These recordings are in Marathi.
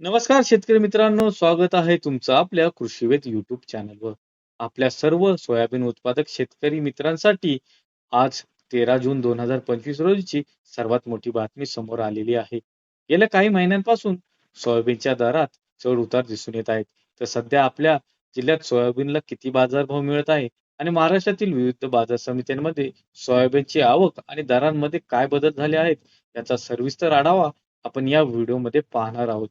नमस्कार शेतकरी मित्रांनो स्वागत आहे तुमचं आपल्या कृषीवेद युट्यूब चॅनलवर आपल्या सर्व सोयाबीन उत्पादक शेतकरी मित्रांसाठी आज तेरा जून दोन हजार पंचवीस रोजीची सर्वात मोठी बातमी समोर आलेली आहे. गेल्या काही महिन्यांपासून सोयाबीनच्या दरात चढ उतार दिसून येत आहेत तर सध्या आपल्या जिल्ह्यात सोयाबीनला किती बाजारभाव मिळत आहे आणि महाराष्ट्रातील विविध बाजार समित्यांमध्ये सोयाबीनची आवक आणि दरांमध्ये काय बदल झाले आहेत याचा सविस्तर आढावा आपण या व्हिडिओमध्ये पाहणार आहोत.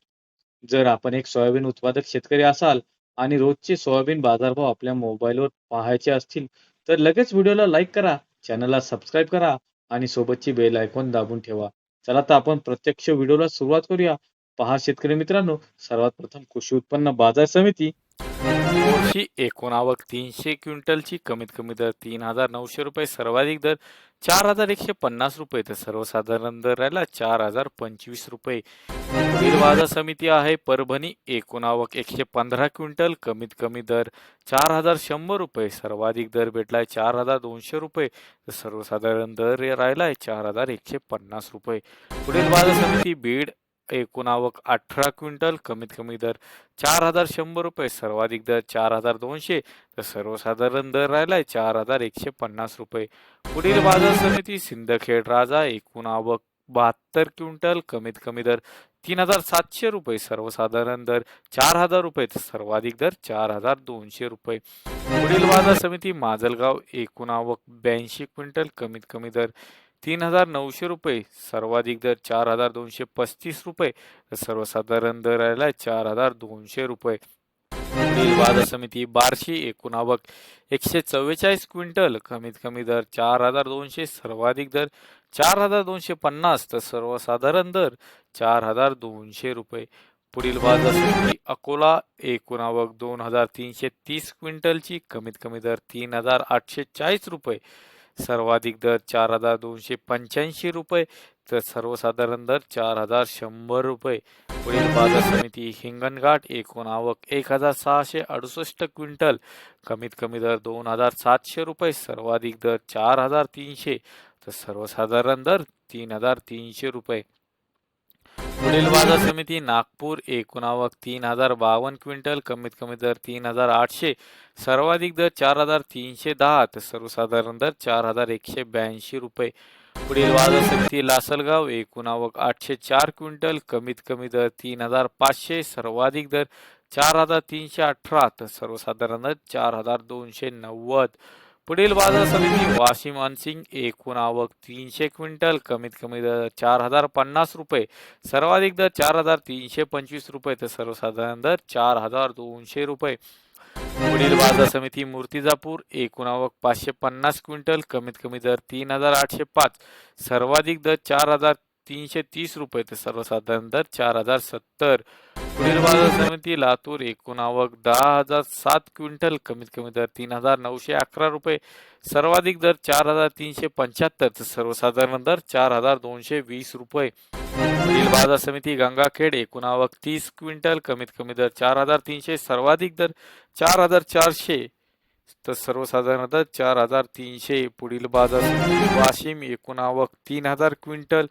जर आपण एक सोयाबीन उत्पादक शेतकरी असाल आणि रोजचे सोयाबीन बाजारभाव आपल्या मोबाईलवर पाहायचे असतील तर लगेच व्हिडिओला लाईक करा चॅनलला सबस्क्राईब करा आणि सोबतची बेल आयकॉन दाबून ठेवा. चला तर आपण प्रत्यक्ष व्हिडिओला सुरुवात करूया. पहा शेतकरी मित्रांनो सर्वात प्रथम कृषी उत्पन्न बाजार समिती दोनशे एकोणावक आवक तीनशे क्विंटलची कमीत कमी दर तीन हजार नऊशे रुपये सर्वाधिक दर चार हजार एकशे पन्नास रुपये. तर सर्वसाधारण दर राहिला चार हजार पंचवीस रुपये. पुढील बाजार समिती आहे परभणी एकूण आवक एकशे पंधरा क्विंटल कमीत कमी दर चार हजार शंभर रुपये. सर्वाधिक दर भेटलाय चार हजार दोनशे रुपये. तर सर्वसाधारण दर राहिला आहे चार हजार एकशे पन्नास रुपये. पुढील बाजार समिती बीड एकूण आवक अठरा क्विंटल कमीत कमी दर चार हजार शंभर रुपये सर्वाधिक दर चार हजार दोनशे तर सर्वसाधारण दर राहिलाय चार हजार एकशे पन्नास रुपये. पुढील बाजार समिती सिंदखेड राजा एकूण आवक बहात्तर क्विंटल कमीत कमी दर तीन हजार सातशे रुपये सर्वसाधारण दर चार हजार रुपये तर सर्वाधिक दर चार हजार दोनशे रुपये. पुढील बाजार समिती माजलगाव एकूण आवक ब्याऐंशी क्विंटल कमीत कमी दर तीन हजार नऊशे रुपये सर्वाधिक दर चार हजार दोनशे पस्तीस रुपये तर सर्वसाधारण दर राहिला चार हजार दोनशे रुपये. बाजार समिती बारशे एकूण आवक एकशे चव्वेचाळीस क्विंटल कमीत कमी दर चार हजार दोनशे सर्वाधिक दर चार हजार दोनशे पन्नास तर सर्वसाधारण दर चार हजार दोनशे रुपये. पुढील बाजार समिती अकोला एकूण आवक दोन हजार तीनशे तीस क्विंटलची कमीत कमी दर तीन हजार आठशे चाळीस रुपये. सर्वाधिक दर चार हजार दोनशे पंच्याऐंशी रुपये तर सर्वसाधारण दर चार हजार शंभर रुपये. पुढील बाजार समिती हिंगणघाट एकूण आवक एक हजार सहाशे अडुसष्ट क्विंटल. कमीत कमी दर दोन हजार सातशे रुपये सर्वाधिक दर चार हजार तीनशे. तर सर्वसाधारण दर तीन हजार तीनशे रुपये. पुढील बाजार समिती नागपूर एकूणावक तीन हजार बावन्न क्विंटल कमीत कमी दर तीन हजार आठशे सर्वाधिक दर चार हजार तीनशे दहा तर सर्वसाधारण दर चार हजार एकशे ब्याऐंशी रुपये. पुढील बाजार समिती लासलगाव एकूणावक आठशे चार क्विंटल कमीत कमी दर तीन हजार पाचशे सर्वाधिक दर चार हजार तीनशे अठरा तर सर्वसाधारण दर चार हजार दोनशे नव्वद. पुढील बाजार समिती वाशिम अनसिंग एकूण आवक तीनशे क्विंटल कमीत कमी दर चार हजार पन्नास रुपये सर्वाधिक दर चार हजार तीनशे पंचवीस रुपये तर सर्वसाधारण दर चार हजार दोनशे रुपये. पुढील बाजार समिती मूर्तिजापूर एकूण आवक पाचशे पन्नास क्विंटल कमीत कमी दर तीन हजार आठशे पाच सर्वाधिक दर चार हजार तीनशे तीस रुपये ते सर्वसाधारण दर चार हजार सत्तर. पुढील बाजार समिती लातूर एकूण आवक दहा हजार सात क्विंटल कमीत कमी दर तीन हजार नऊशे अकरा रुपये. सर्वाधिक दर चार हजार तीनशे पंच्याहत्तर तर सर्वसाधारण दर चार हजार दोनशे वीस रुपये. पुढील बाजार समिती गंगाखेड एकूण आवक तीस क्विंटल कमीत कमी दर चार हजार तीनशे. सर्वाधिक दर चार हजार चारशे. तर सर्वसाधारण दर चार हजार तीनशे पुढील बाजार वाशिम एकूण आवक तीन हजार क्विंटल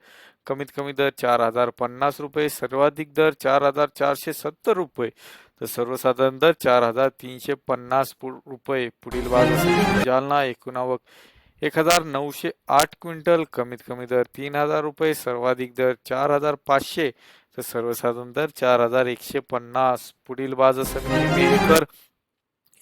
कमीत कमी दर चार हजार पन्नास रुपये सर्वाधिक दर चार हजार चारशे सत्तर रुपये. तर सर्वसाधारण दर चार हजार तीनशे पन्नास रुपये पुढील बाजार. जालना एकूण आवक एक हजार नऊशे आठ क्विंटल कमीत कमी दर तीन हजार रुपये सर्वाधिक दर चार हजार पाचशे. तर सर्वसाधारण दर चार हजार एकशे पन्नास पुढील बाजार समिती मेहकर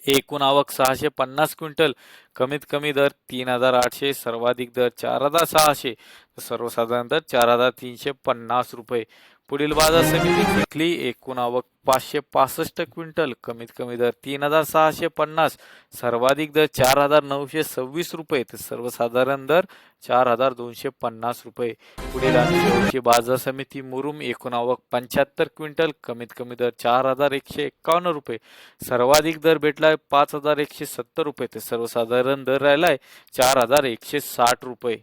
एकूण आवक सहाशे पन्नास क्विंटल. कमीत कमी दर तीन हजार आठशे सर्वाधिक दर चार हजार सहाशे. सर्वसाधारण दर चार हजार तीनशे पन्नास रुपये. पुढील बाजार समिती चिखली एकूण आवक पाचशे पासष्ट क्विंटल. कमीत कमी दर तीन हजार सहाशे पन्नास. सर्वाधिक दर चार हजार नऊशे सव्वीस रुपये. तर सर्वसाधारण दर चार हजार दोनशे पन्नास रुपये. पुढील आणि बाजार समिती मुरुम. एकूण आवक पंच्याहत्तर क्विंटल. कमीत कमी दर चार हजार एकशे एक्कावन्न रुपये. सर्वाधिक दर भेटलाय पाच हजार एकशे सत्तर रुपये. तर सर्वसाधारण दर राहिलाय चार हजार एकशे साठ रुपये.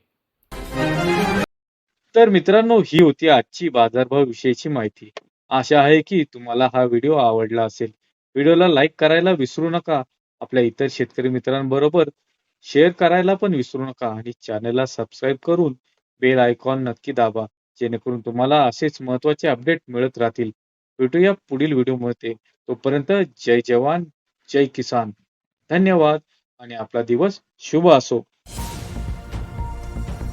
तर मित्रांनो ही होती आजची बाजारभाव विषयीची माहिती. आशा आहे की तुम्हाला हा व्हिडिओ आवडला असेल. व्हिडिओला लाईक करायला विसरू नका. आपल्या इतर शेतकरी मित्रांबरोबर शेअर करायला पण विसरू नका आणि चॅनलला सबस्क्राईब करून बेल आयकॉन नक्की दाबा जेणेकरून तुम्हाला असेच महत्त्वाचे अपडेट मिळत राहतील. भेटूया पुढील व्हिडिओमध्ये. तोपर्यंत जय जवान जय किसान. धन्यवाद आणि आपला दिवस शुभ असो.